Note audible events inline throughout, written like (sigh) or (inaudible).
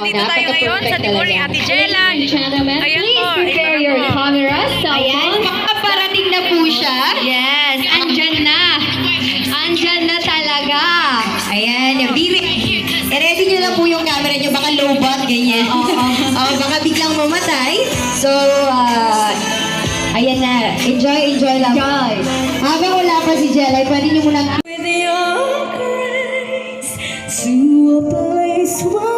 Nandito tayo ngayon sa Timor ni Ate Jella. Ladies and gentlemen, Ayan please po, prepare your cameras, Ayan, phones. makaparating na po siya. Yes, andyan na. Andyan na talaga. Ayan, biri. I-ready nyo lang po yung camera nyo, baka low bat, ganyan. Oo, (laughs) baka biglang mamatay. So, ah, ayan na. Enjoy, enjoy lang. Enjoy. Habang wala pa si Jelay, pwede nyo muna with your grace to a place where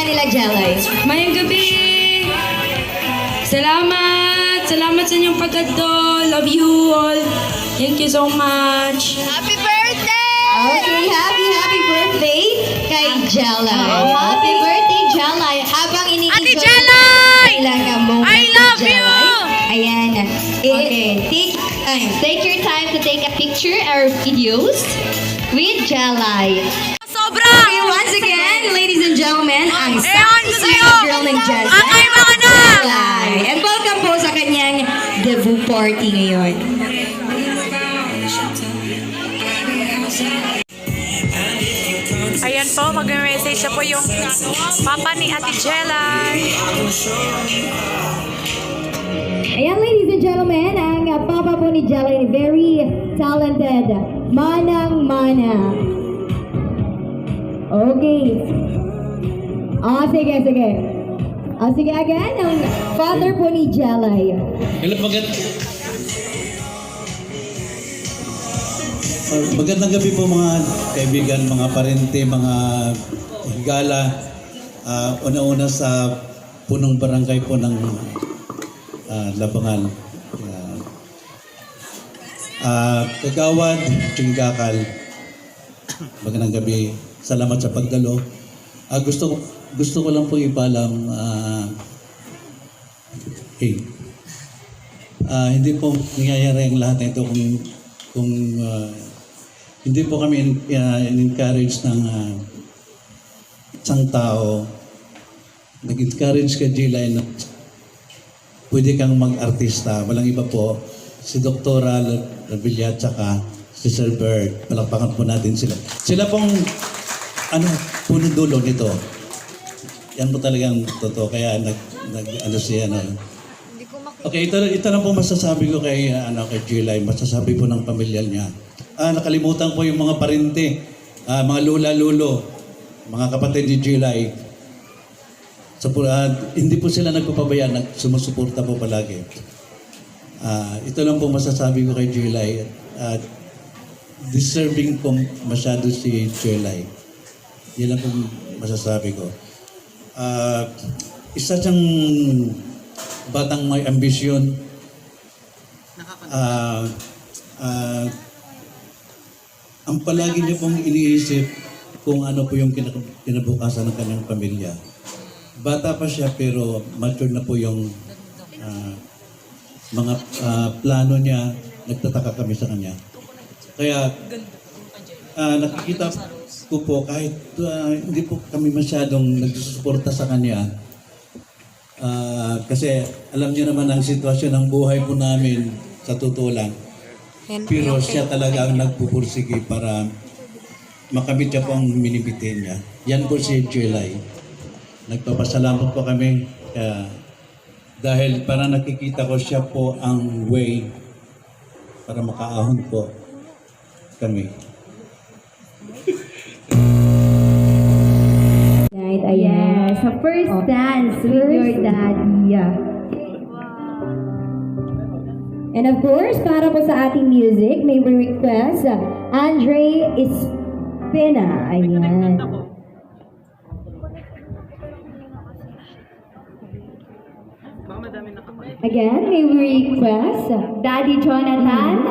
kanila, Jelay? Mayang gabi! Salamat! Salamat sa inyong pagkado. Love you all. Thank you so much. Happy birthday! Okay, happy, happy birthday kay Jelay. Happy birthday, Jelay. Habang ini Ate Jelay! lang ang moment I love ni Jelay. you! Ayan. Okay. Take time. Take your time to take a picture or videos with Jelay. Gentlemen, ang sexy sweet girl ng Jansen. Akay mga na! And welcome po sa kanyang debut party ngayon. Ayan po, mag-message siya po yung papa ni Ate Jella. Ayan, ladies and gentlemen, ang papa po ni Jelay, very talented, manang-mana. Okay. Ah, sige, sige. Ah, sige again, ang father po ni Jelay. Hello, magand Uh, magandang gabi po mga kaibigan, mga parente, mga higala. Ah, una-una sa punong barangay po ng ah, Labangan. Ah, ah, Kagawad, Tinggakal. Magandang gabi. Salamat sa pagdalo. Ah, gusto gusto ko lang po ipalam ah, hey, Ah, hindi po nangyayari ang lahat na ito kung kung ah, hindi po kami in, ah, in-encourage ng ah, isang tao nag-encourage ka Jilay na pwede kang mag-artista. Walang iba po. Si Dr. Ravilla at saka si Sir Bert. Palakpakan po natin sila. Sila pong ano, puno dulo nito. Yan po talagang totoo. Kaya nag, nag ano siya, ano, Okay, ito, ito lang po masasabi ko kay, uh, ano, kay July, masasabi po ng pamilya niya. Ah, nakalimutan ko yung mga parente, ah, mga lula-lulo, mga kapatid ni July. Sa, pu- ah, hindi po sila nagpapabayaan, nag, sumusuporta po palagi. Ah, ito lang po masasabi ko kay July. At deserving po masyado si July. Yan lang po masasabi ko. Ah, isa siyang batang may ambisyon. Ah, ah, ang palagi niyo pong iniisip kung ano po yung kina- kinabukasan ng kanyang pamilya. Bata pa siya pero mature na po yung ah, mga ah, plano niya. Nagtataka kami sa kanya. Kaya ah, nakikita ko po kahit ah, hindi po kami masyadong nagsusuporta sa kanya, Ah, kasi alam niyo naman ang sitwasyon ng buhay po namin sa totoo lang. Pero siya talaga ang nagpupursige para makamit niya po ang minibitin niya. Yan po si Jelay. Nagpapasalamat po kami kaya dahil para nakikita ko siya po ang way para makaahon po kami. Ayan. Sa first dance with your daddy. And of course, para po sa ating music, may request uh, Andre Espina. Ayan. Again, may request uh, Daddy Jonathan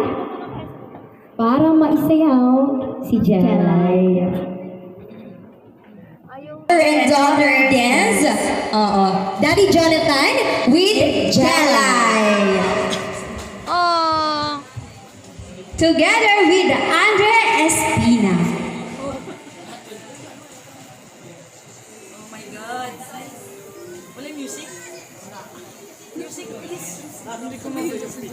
para maisayaw si Jelay. And daughter dance. Oo. Daddy Jonathan with Jelay. Oh! Together with Andre Espina. Kasi,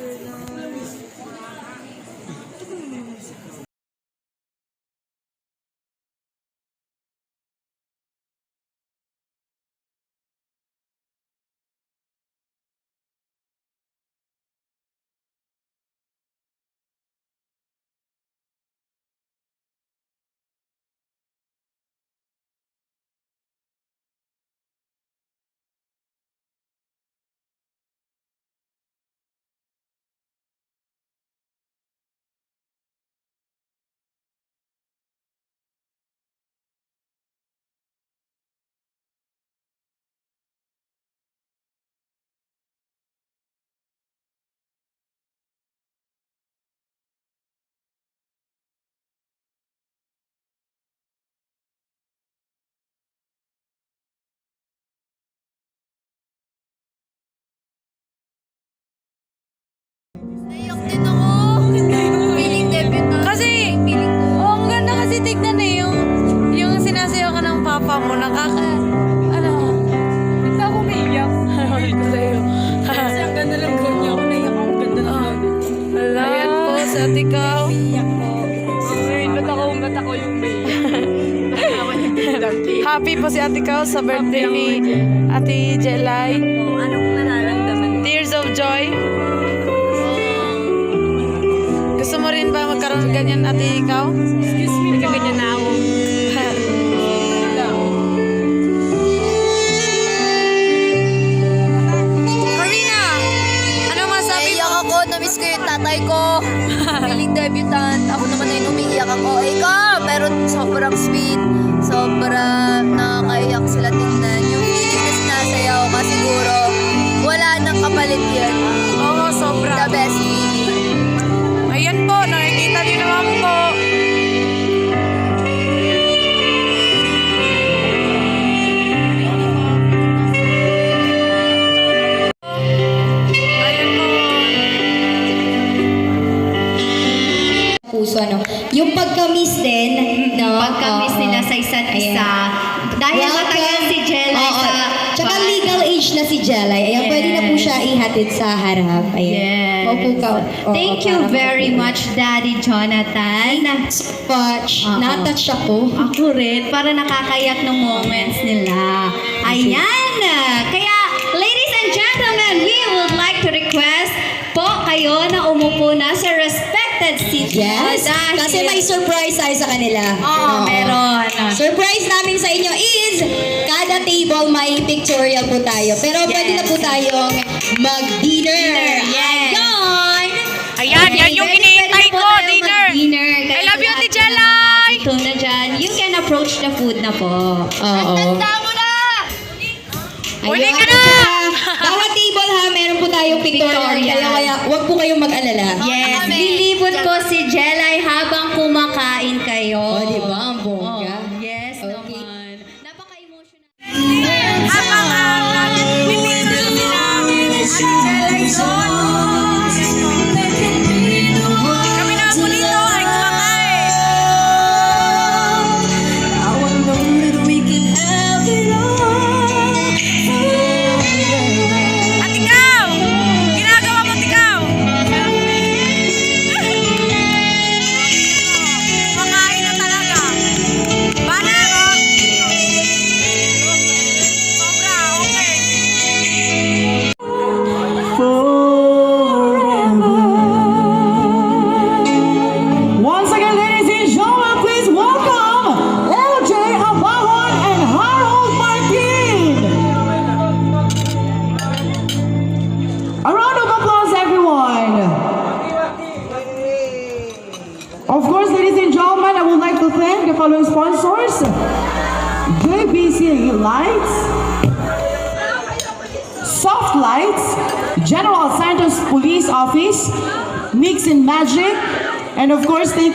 papa mo, nakaka, ano, hindi ako umiiyak. Ay, ko sa'yo. Kasi ang ganda lang ko niya, ako naiyak ako, ang ganda lang. Hala. Ayan po, sa Kao. Umiiyak po. Ay, ba't ako, ba't ako yung (laughs) Happy po si Ate Kao sa birthday ni Ate Jelay. Anong nararamdaman? Tears of joy. Gusto mo rin ba magkaroon ganyan, ate ikaw? Excuse debutant. Ako naman ay umiiyak ako. Ikaw, pero sobrang sweet. Sobrang nakakaiyak Oo, Thank you very much, Daddy Jonathan. Touch. Oo. Natouch ako. Ako rin, para nakakayak ng moments nila. Ayan! Kaya, ladies and gentlemen, we would like to request po kayo na umupo na sa respected seat. Yes. Dahil- Kasi may surprise tayo sa kanila. Oo, meron. Surprise namin sa inyo is kada table may pictorial po tayo. Pero pwede na po tayong mag-dinner. Dinner, yes. Ayan! Yan yung iniintay ko, dinner. Kaya I love you, Jelay! Ito na dyan. You can approach the food na po. Oo. Tanda mo na! Ayun, ka na! Bawat table ha, meron po tayong pictorial. Kaya, kaya wag po kayong mag-alala. Yes, kami. lilibot po si Jelay habang kumakain kayo. Oh, di ba?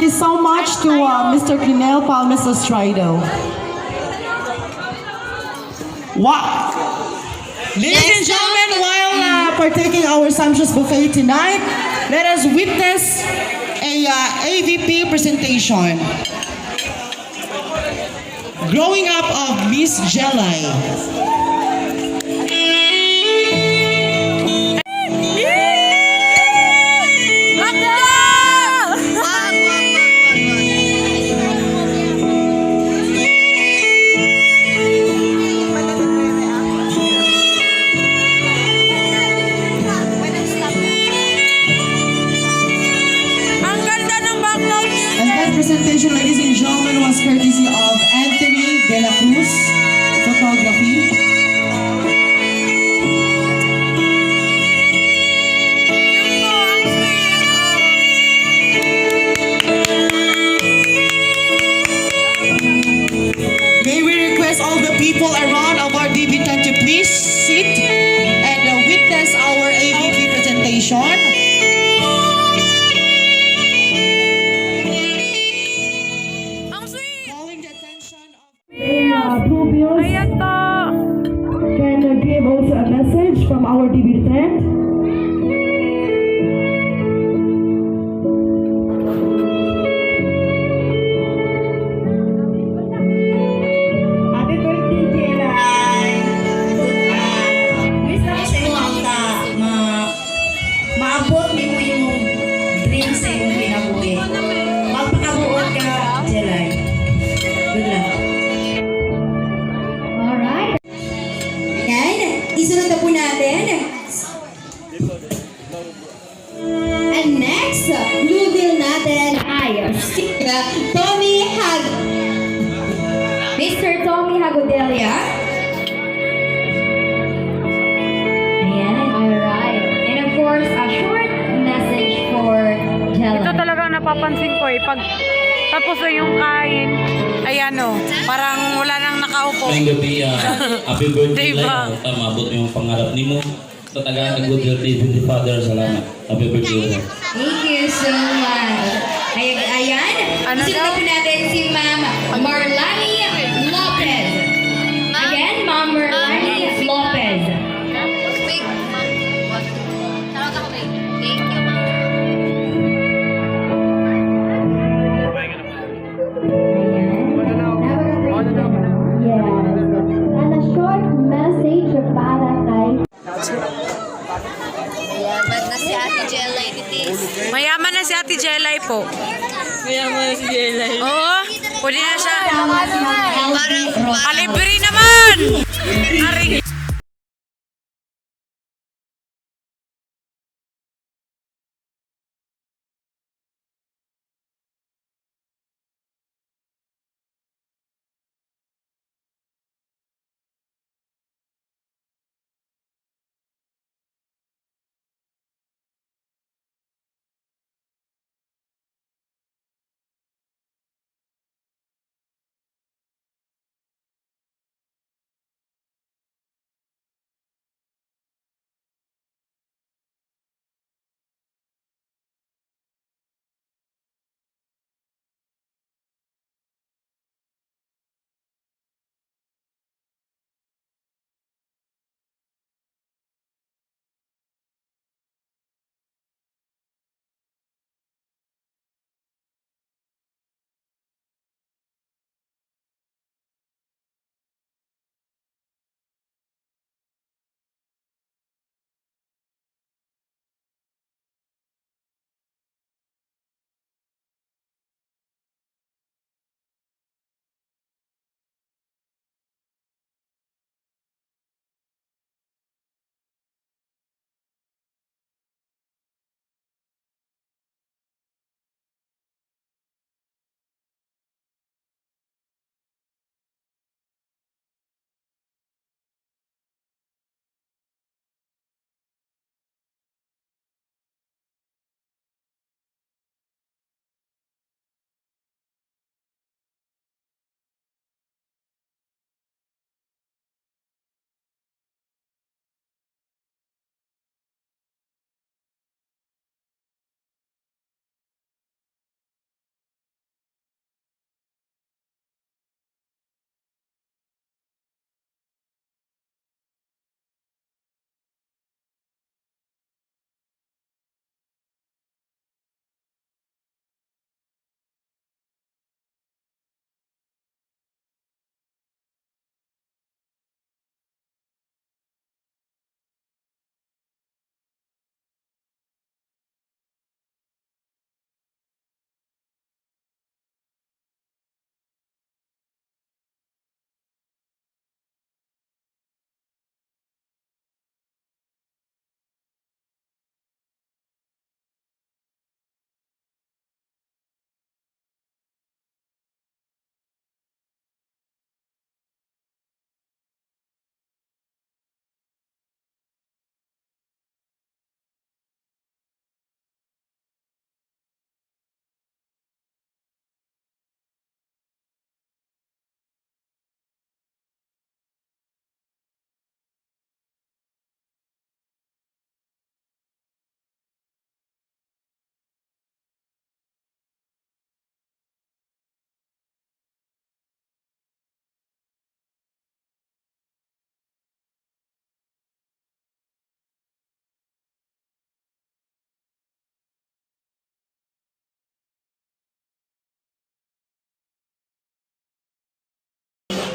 Thank you so much to uh, Mr. Clinel Palmes Ostrido. Wow. Ladies and gentlemen, while uh, partaking our sumptuous buffet tonight, let us witness a uh, AVP presentation. Growing up of Miss Jelly. Mr. Tommy Hagodelia. Ayan, alright. And of course, a short message for Jella. Ito talagang napapansin ko eh. Pag tapos na yung kain, ayan o, parang wala nang nakaupo. Ngayong gabi, ah, (laughs) happy birthday Diba? Lai. At maabot mo yung pangarap ni mo. Sa tagaan ng good birthday, Heavenly Father. Salamat. Happy birthday. Lai. Thank you so much. Ay, ayan, Ano isunod daw? natin si Ma'am Marlani si Ate Jella Initis. Mayaman na si Ate Jelay po. Mayaman na si Jelay. Oo, pwede na siya. Parang, Kalibre naman!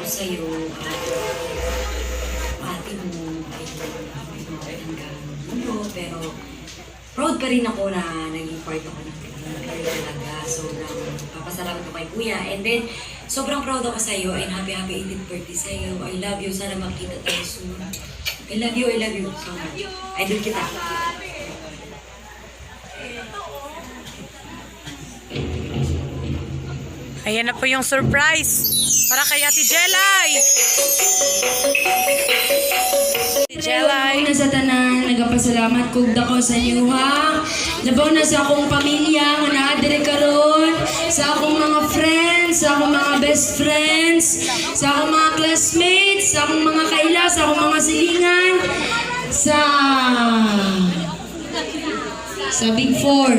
Ari, sa'yo, uh, ate mo ay hanggang mundo, pero proud pa rin ako na naging part ako ng career talaga. Sobrang papasalamat ko kay Kuya. And then, sobrang proud ako sa'yo and happy happy 18th birthday sa'yo. I love you. Sana makita tayo soon. I love you, I love you so much. Idol kita. Ayan na po yung surprise para kay Ate Jelay. Jelay. Una sa tanan, nagapasalamat kog dako sa inyo ha. Labaw na sa akong pamilya nga naadire karon, sa akong mga friends, sa akong mga best friends, sa akong mga classmates, sa akong mga kaila, sa akong mga silingan, sa sa Big Four.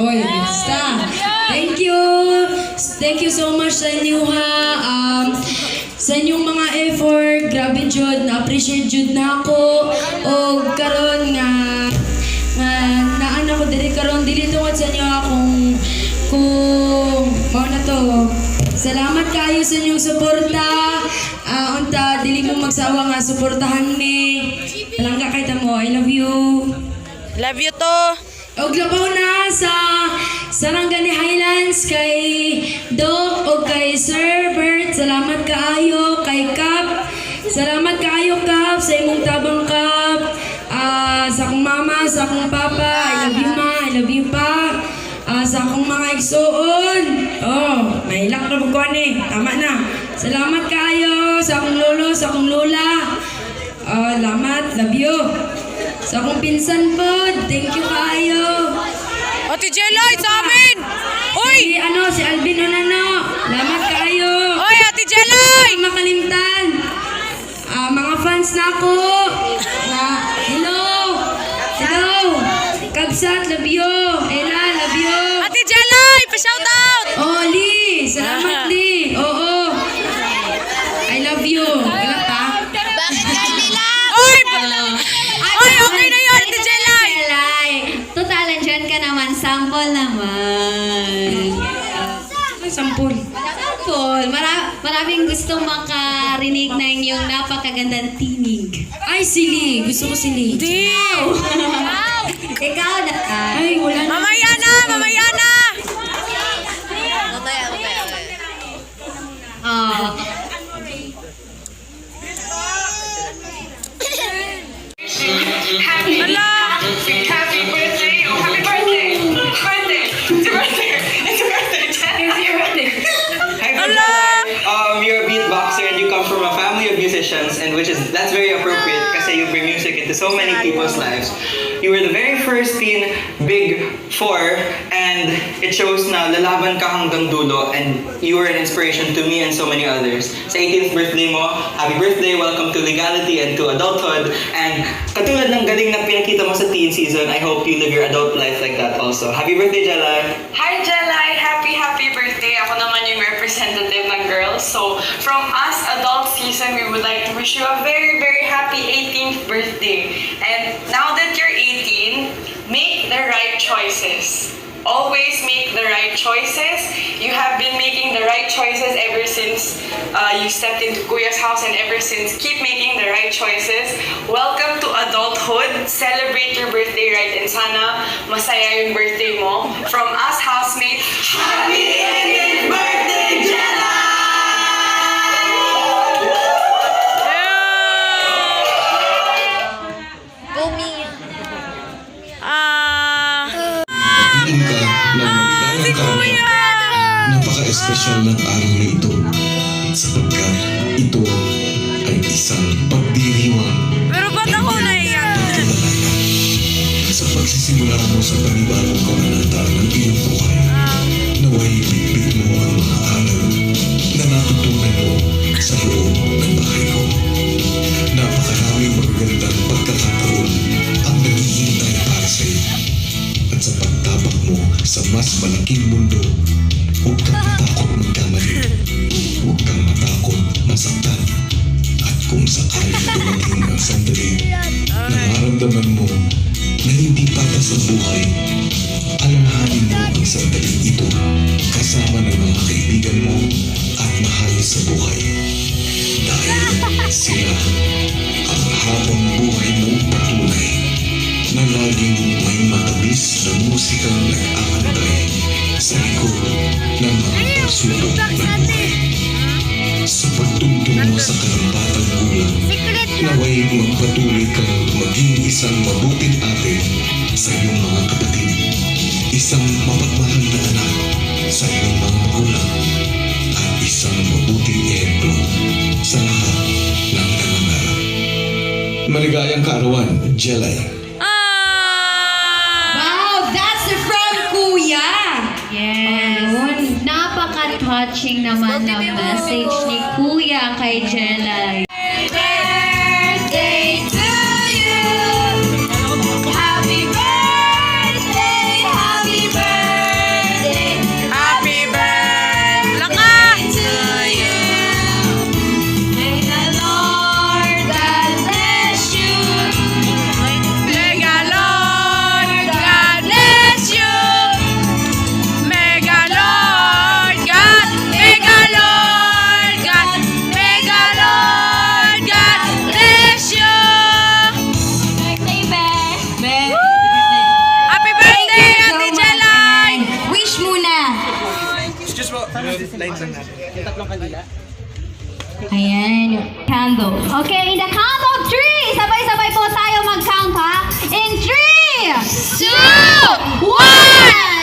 Oy, basta. Thank you. So much sa inyo ha. Um, sa inyong mga effort, grabe jud, na-appreciate jud na ako. O karon nga, nga naan ako diri karon dili tungod sa inyo akong kung mao na to. Salamat kayo sa inyong suporta. Ah, unta dili mo magsawa nga suportahan mi. Palangga kay ta mo. I love you. Love you to. Og labaw na sa Sarangani Highlands kay Doc o kay Sir Bert. Salamat kaayo kay Kap. Salamat kaayo Kap sa imong tabang Kap. Ah, sa akong mama, sa akong papa. I love you ma, I love you pa. Ah, sa akong mga igsuon. Oh, may ilak na ko ni. Tama na. Salamat kaayo sa akong lolo, sa akong lola. Ah, lamat, love you. Sa akong pinsan po, thank you kaayo. Ate Jelay, sa amin! Uy! Si ano, si Alvin Onano. Lamat kaayo. Uy, Ate Jelay! Ay, makalimtan. Ah, mga fans na ako. Na, hello. Hello. Kabsat, love you. Ella, love you. Ate Jelay, pa-shout out! Oh, Lee. Salamat, Lee. (laughs) maraming gusto makarinig ng iyong napakagandang tinig. Ay, si Lee. Gusto ko si Lee. Di! Ikaw na. Ay, wala na. Mamaya na! Mamaya na! Mamaya, mamaya, mamaya. People's lives. You were the very first teen Big Four, and it shows na lalaban ka hanggang dulo, and you were an inspiration to me and so many others. Sa 18th birthday mo, happy birthday, welcome to legality and to adulthood, and katulad ng galing na pinakita mo sa teen season, I hope you live your adult life like that also. Happy birthday, Jella! Hi, Jelai! So, from us, adult season, we would like to wish you a very, very happy 18th birthday. And now that you're 18, make the right choices. Always make the right choices. You have been making the right choices ever since uh, you stepped into Kuya's house and ever since. Keep making the right choices. Welcome to adulthood. Celebrate your birthday right and sana masaya yung birthday mo. From us housemates, Happy 18th birthday, napaka-espesyal ng araw na ito sapagkat ito ay isang pagdiriwang Pero ba't ako naiyak? sa pagsisimula mo sa panibagong kabanata ng iyong buhay. Naway bitbit mo ang mga aral na natutunan mo sa loob ng bahay ko. Napakaraming magagandang pagkakataon ang naghihintay para sa iyo. At sa pagtabak mo sa mas malaking mundo, habang buhay mo patuloy na laging may matamis na musikang nag-aantay sa likod ng mga pagsubok ng buhay. Sa pagtungtong mo sa karampatang gulang, naway magpatuloy kang maging isang mabuting ate sa iyong mga kapatid, isang mapagmahal na anak sa iyong mga magulang, at isang mabuting ehemplo Maligayang kaarawan, Jelay. Wow, that's from Kuya! Yes. Napaka-touching naman ng message ni Kuya kay Jelay. Ayan, candle. Okay, in the count of three, sabay-sabay po tayo mag-count ha. In three, Two, one!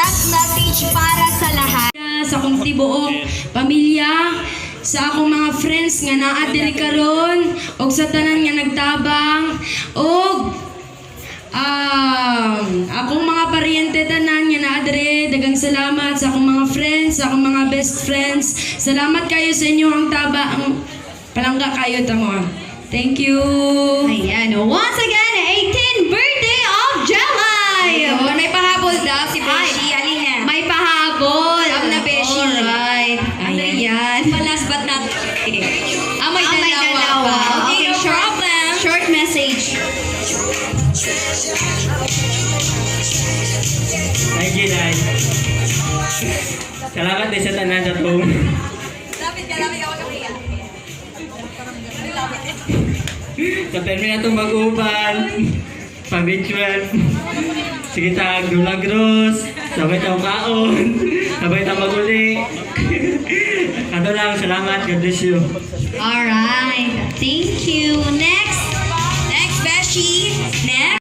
Last message para sa lahat. sa akong tibuok pamilya sa akong mga friends nga naa diri karon og sa tanan nga nagtabang og um, akong mga paryente tanan nga naa diri. Dagang salamat sa akong mga friends sa akong mga best friends. Salamat kayo sa inyo ang taba ang palangga kayo tamo thank you. Ayan, once again, Thank you, Dad. Salamat din sa tanan sa tong. Lapit ka, lapit ka, wag ka mahiya. Sa permi na itong mag-uban. Pang-ritual. Sige ta, gulagros. Sabay tayong kaon. Sabay tayong maguli. Ato lang, salamat. God bless you. Alright. Thank you. Next. Next, Beshi. Next.